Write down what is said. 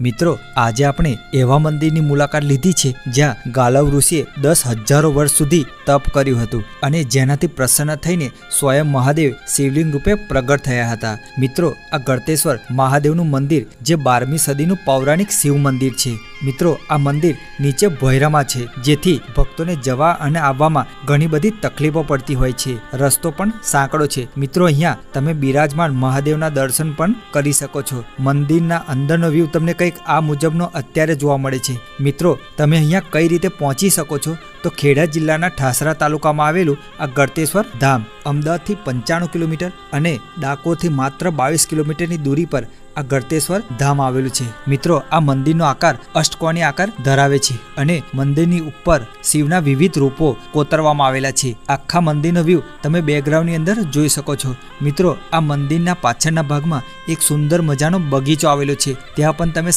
મિત્રો, આજે આપણે એવા મંદિરની મુલાકાત લીધી છે જ્યાં ગાલવ ઋષિએ દસ હજારો વર્ષ સુધી તપ કર્યું હતું અને જેનાથી પ્રસન્ન થઈને સ્વયં મહાદેવ શિવલિંગ રૂપે પ્રગટ થયા હતા. મિત્રો, આ ગળતેશ્વર મહાદેવનું મંદિર જે બારમી સદીનું પૌરાણિક શિવ મંદિર છે. મિત્રો, આ મંદિર નીચે ભૈરામાં છે, જેથી ભક્તોને જવા અને આવવામાં ઘણી બધી તકલીફો પડતી હોય છે. રસ્તો પણ સાંકડો છે. મિત્રો, અહીંયા તમે બિરાજમાન મહાદેવના દર્શન પણ કરી શકો છો. મંદિરના અંદરનો વ્યૂ તમને કંઈક આ મુજબનો અત્યારે જોવા મળે છે. મિત્રો, તમે અહીંયા કઈ રીતે પહોંચી શકો છો? તો ખેડા જિલ્લાના ઠાસરા તાલુકામાં આવેલું આ ગળતેશ્વર ધામ અમદાવાદથી પંચાણું કિલોમીટર અને ડાકોરથી માત્ર બાવીસ કિલોમીટરની દૂરી પર આ ગળતેશ્વર ધામ આવેલું છે. મિત્રો, આ મંદિરનો આકાર અષ્ટકોણી આકાર ધરાવે છે અને મંદિરની ઉપર શિવના વિવિધ રૂપો કોતરવામાં આવેલા છે. આખા મંદિરનો વ્યૂ તમે બેકગ્રાઉન્ડની અંદર જોઈ શકો છો. મિત્રો, આ મંદિરના પાછળના ભાગમાં એક સુંદર મજાનો બગીચો આવેલો છે. ત્યાં પણ તમે